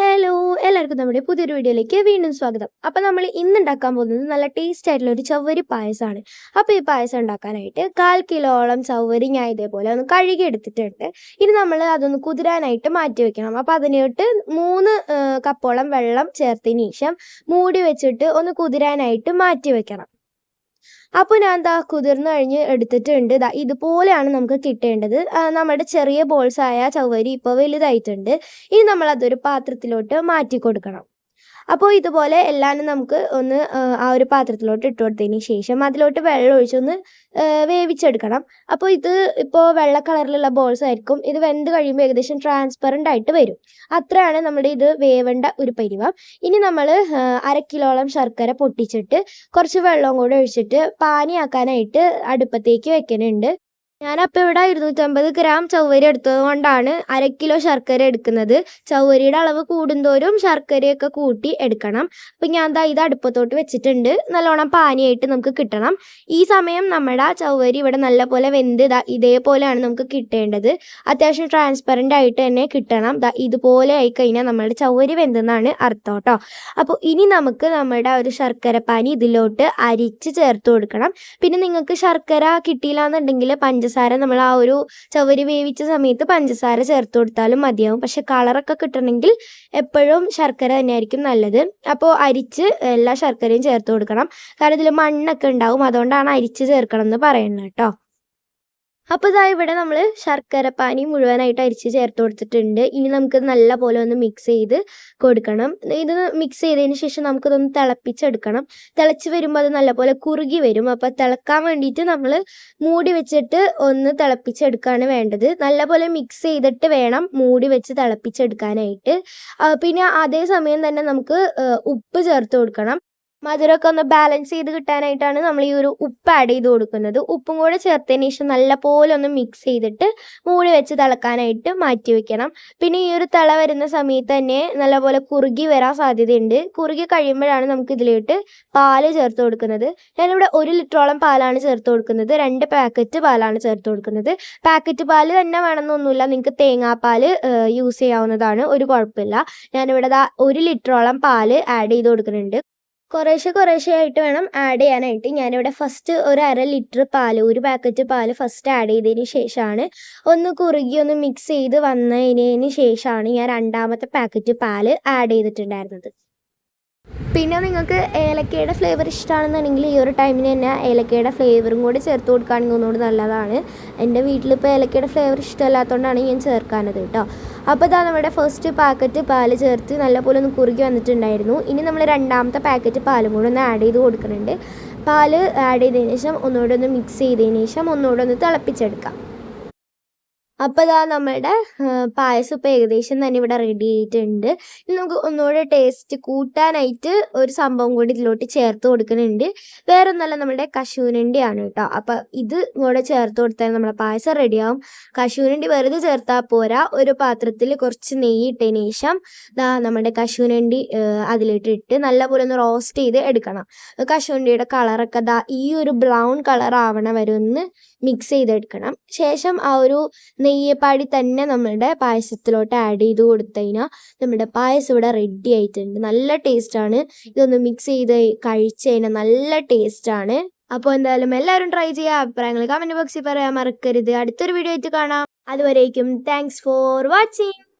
എല്ലാവർക്കും നമ്മുടെ പുതിയൊരു വീഡിയോയിലേക്ക് വീണ്ടും സ്വാഗതം. അപ്പോൾ നമ്മൾ ഇന്ന് ഉണ്ടാക്കാൻ പോകുന്നത് നല്ല ടേസ്റ്റ് ആയിട്ടുള്ള ഒരു ചവ്വരി പായസമാണ്. അപ്പോൾ ഈ പായസം ഉണ്ടാക്കാനായിട്ട് കാൽ കിലോളം ചവ്വരി ഞാൻ ഇതേപോലെ ഒന്ന് കഴുകി എടുത്തിട്ടുണ്ട്. ഇനി നമ്മൾ അതൊന്ന് കുതിരാനായിട്ട് മാറ്റി വെക്കണം. അപ്പോൾ അതിനോട്ട് മൂന്ന് കപ്പോളം വെള്ളം ചേർത്തതിന് ശേഷം മൂടി വെച്ചിട്ട് ഒന്ന് കുതിരാനായിട്ട് മാറ്റി വെക്കണം. അപ്പോൾ ഞാൻ ദാ കുതിർന്ന് കഴിഞ്ഞ് എടുത്തിട്ടുണ്ട്. ദാ ഇതുപോലെയാണ് നമുക്ക് കിട്ടേണ്ടത്. നമ്മുടെ ചെറിയ ബോൾസായ ആയ ചവ്വരി ഇപ്പോൾ വലുതായിട്ടുണ്ട്. ഇനി നമ്മൾ അതൊരു പാത്രത്തിലോട്ട് മാറ്റി കൊടുക്കണം. അപ്പോൾ ഇതുപോലെ എല്ലാം നമുക്ക് ഒന്ന് ആ, ഒരു പാത്രത്തിലോട്ട് ഇട്ട് കൊടുത്തതിന് ശേഷം അതിലോട്ട് വെള്ളം ഒഴിച്ചൊന്ന് വേവിച്ചെടുക്കണം. അപ്പോൾ ഇത് ഇപ്പോൾ വെള്ള കളറിലുള്ള ബോൾസ് ആയിരിക്കും. ഇത് വെന്ത് കഴിയുമ്പോൾ ഏകദേശം ട്രാൻസ്പെറന്റ് ആയിട്ട് വരും. അത്രയാണ് നമ്മുടെ ഇത് വേവേണ്ട ഒരു പരിവം. ഇനി നമ്മൾ അര കിലോളം ശർക്കര പൊട്ടിച്ചിട്ട് കുറച്ച് വെള്ളവും കൂടെ ഒഴിച്ചിട്ട് പാനിയാക്കാനായിട്ട് അടുപ്പത്തേക്ക് വെക്കുന്നുണ്ട് ഞാനപ്പോൾ ഇവിടെ ഇരുന്നൂറ്റമ്പത് ഗ്രാം ചവ്വരി എടുത്തത് കൊണ്ടാണ് അര കിലോ ശർക്കര എടുക്കുന്നത്. ചവ്വരിയുടെ അളവ് കൂടുന്തോറും ശർക്കരയൊക്കെ കൂട്ടി എടുക്കണം. അപ്പം ഞാൻ ദാ ഇത് അടുപ്പത്തോട്ട് വെച്ചിട്ടുണ്ട്. നല്ലോണം പാനിയായിട്ട് നമുക്ക് കിട്ടണം. ഈ സമയം നമ്മുടെ ചവ്വരി ഇവിടെ നല്ലപോലെ വെന്ത് ദാ ഇതേപോലെയാണ് നമുക്ക് കിട്ടേണ്ടത്. അത്യാവശ്യം ട്രാൻസ്പെറന്റ് ആയിട്ട് തന്നെ കിട്ടണം. ദാ ഇതുപോലെ ആയി കഴിഞ്ഞാൽ നമ്മുടെ ചവ്വരി വെന്തെന്നാണ് അർത്ഥം കേട്ടോ. അപ്പോൾ ഇനി നമുക്ക് നമ്മുടെ ഒരു ശർക്കര പാനി ഇതിലോട്ട് അരിച്ച് ചേർത്ത് കൊടുക്കണം. പിന്നെ നിങ്ങൾക്ക് ശർക്കര കിട്ടിയില്ല എന്നുണ്ടെങ്കിൽ പഞ്ചസാര നമ്മൾ ആ ഒരു ചവരി വേവിച്ച സമയത്ത് പഞ്ചസാര ചേർത്ത് കൊടുത്താലും മതിയാവും. പക്ഷെ കളറൊക്കെ കിട്ടണമെങ്കിൽ എപ്പോഴും ശർക്കര തന്നെയായിരിക്കും നല്ലത്. അപ്പോൾ അരിച്ച് എല്ലാ ശർക്കരയും ചേർത്ത് കൊടുക്കണം. കാരണം ഇതിൽ മണ്ണൊക്കെ ഉണ്ടാവും. അതുകൊണ്ടാണ് അരിച്ച് ചേർക്കണം എന്ന് പറയുന്നത് കേട്ടോ. അപ്പോൾ ഇതാ ഇവിടെ നമ്മൾ ശർക്കര പാനി മുഴുവനായിട്ട് അരിച്ച് ചേർത്ത് കൊടുത്തിട്ടുണ്ട്. ഇനി നമുക്ക് നല്ല പോലെ ഒന്ന് മിക്സ് ചെയ്ത് കൊടുക്കണം. ഇത് മിക്സ് ചെയ്തതിന് ശേഷം നമുക്കിതൊന്ന് തിളപ്പിച്ചെടുക്കണം. തിളച്ച് വരുമ്പോൾ അത് നല്ലപോലെ കുറുകി വരും. അപ്പോൾ തിളക്കാൻ വേണ്ടിയിട്ട് നമ്മൾ മൂടി വെച്ചിട്ട് ഒന്ന് തിളപ്പിച്ചെടുക്കുകയാണ് വേണ്ടത്. നല്ലപോലെ മിക്സ് ചെയ്തിട്ട് വേണം മൂടി വെച്ച് തിളപ്പിച്ചെടുക്കാനായിട്ട്. പിന്നെ അതേ സമയം തന്നെ നമുക്ക് ഉപ്പ് ചേർത്ത് കൊടുക്കണം. മധുരമൊക്കെ ഒന്ന് ബാലൻസ് ചെയ്ത് കിട്ടാനായിട്ടാണ് നമ്മൾ ഈ ഒരു ഉപ്പ് ആഡ് ചെയ്ത് കൊടുക്കുന്നത്. ഉപ്പും കൂടെ ചേർത്തതിന് ശേഷം നല്ലപോലെ ഒന്ന് മിക്സ് ചെയ്തിട്ട് മൂടി വെച്ച് തിളക്കാനായിട്ട് മാറ്റി വെക്കണം. പിന്നെ ഈ ഒരു തിള വരുന്ന സമയത്ത് തന്നെ നല്ലപോലെ കുറുകി വരാൻ സാധ്യതയുണ്ട്. കുറുകി കഴിയുമ്പോഴാണ് നമുക്ക് ഇതിലോട്ട് പാൽ ചേർത്ത് കൊടുക്കുന്നത്. ഞാനിവിടെ ഒരു ലിറ്ററോളം പാലാണ് ചേർത്ത് കൊടുക്കുന്നത്. രണ്ട് പാക്കറ്റ് പാലാണ് ചേർത്ത് കൊടുക്കുന്നത്. പാക്കറ്റ് പാൽ തന്നെ വേണമെന്നൊന്നുമില്ല. നിങ്ങൾക്ക് തേങ്ങാപ്പാൽ യൂസ് ചെയ്യാവുന്നതാണ്. ഒരു കുഴപ്പമില്ല. ഞാനിവിടെ ഒരു ലിറ്ററോളം പാൽ ആഡ് ചെയ്ത് കൊടുക്കുന്നുണ്ട്. കുറേശ്ശെ കുറേശ്ശെ ആയിട്ട് വേണം ആഡ് ചെയ്യാനായിട്ട്. ഞാനിവിടെ ഫസ്റ്റ് ഒരു അര ലിറ്റർ പാൽ ഒരു പാക്കറ്റ് പാൽ ഫസ്റ്റ് ആഡ് ചെയ്തതിന് ശേഷമാണ് ഒന്ന് കുറുകി ഒന്ന് മിക്സ് ചെയ്ത് വന്നതിന് ശേഷമാണ് ഞാൻ രണ്ടാമത്തെ പാക്കറ്റ് പാൽ ആഡ് ചെയ്തിട്ടുണ്ടായിരുന്നത്. പിന്നെ നിങ്ങൾക്ക് ഏലക്കയുടെ ഫ്ലേവർ ഇഷ്ടമാണെന്നുണ്ടെങ്കിൽ ഈ ഒരു ടൈമിന് തന്നെ ഏലക്കയുടെ ഫ്ലേവറും കൂടി ചേർത്ത് കൊടുക്കുകയാണെങ്കിൽ ഒന്നുകൂടി നല്ലതാണ്. എന്റെ വീട്ടിലിപ്പോൾ ഏലക്കയുടെ ഫ്ലേവർ ഇഷ്ടമല്ലാത്തതുകൊണ്ടാണ് ഞാൻ ചേർക്കാനത് കേട്ടോ. അപ്പോൾ ഇതാ നമ്മുടെ ഫസ്റ്റ് പാക്കറ്റ് പാൽ ചേർത്ത് നല്ലപോലെ ഒന്ന് കുറുകി വന്നിട്ടുണ്ടായിരുന്നു. ഇനി നമ്മൾ രണ്ടാമത്തെ പാക്കറ്റ് പാലും കൂടെ ഒന്ന് ആഡ് ചെയ്ത് കൊടുക്കുന്നുണ്ട്. പാൽ ആഡ് ചെയ്തതിന് ശേഷം ഒന്നുകൂടെ ഒന്ന് മിക്സ് ചെയ്തതിന് ശേഷം ഒന്നുകൂടെ ഒന്ന് തിളപ്പിച്ചെടുക്കാം. അപ്പോൾ ഇതാ നമ്മുടെ പായസം ഇപ്പോൾ ഏകദേശം തന്നെ ഇവിടെ റെഡി ആയിട്ടുണ്ട്. ഇനി നമുക്ക് ഒന്നുകൂടെ ടേസ്റ്റ് കൂട്ടാനായിട്ട് ഒരു സംഭവം കൂടി ഇതിലോട്ട് ചേർത്ത് കൊടുക്കുന്നുണ്ട്. വേറെ ഒന്നല്ല നമ്മുടെ കശൂരണ്ടിയാണ് കേട്ടോ. അപ്പം ഇത് കൂടെ ചേർത്ത് കൊടുത്താൽ നമ്മുടെ പായസം റെഡിയാവും കശൂനണ്ടി വെറുതെ ചേർത്താൽ പോരാ. ഒരു പാത്രത്തിൽ കുറച്ച് നെയ്യ് ഇട്ടതിന് ശേഷം ദാ നമ്മുടെ കശൂനണ്ടി അതിലിട്ട് ഇട്ട് നല്ലപോലെ ഒന്ന് റോസ്റ്റ് ചെയ്ത് എടുക്കണം. കശുവണ്ടിയുടെ കളറൊക്കെ ദാ ഈ ഒരു ബ്രൗൺ കളർ ആവണ വരെ ഒന്ന് മിക്സ് ചെയ്തെടുക്കണം. ശേഷം ആ ഒരു നെയ്യപ്പാടി തന്നെ നമ്മളുടെ പായസത്തിലോട്ട് ആഡ് ചെയ്ത് കൊടുത്തു കഴിഞ്ഞാൽ നമ്മുടെ പായസം ഇവിടെ റെഡി ആയിട്ടുണ്ട്. നല്ല ടേസ്റ്റാണ് ഇതൊന്ന് മിക്സ് ചെയ്ത് കഴിച്ചു കഴിഞ്ഞാൽ നല്ല ടേസ്റ്റാണ് അപ്പോൾ എന്തായാലും എല്ലാവരും ട്രൈ ചെയ്യുക. അഭിപ്രായങ്ങൾ കമന്റ് ബോക്സിൽ പറയാൻ മറക്കരുത്. അടുത്തൊരു വീഡിയോ ആയിട്ട് കാണാം. അതുവരേക്കും താങ്ക്സ് ഫോർ വാച്ചിങ്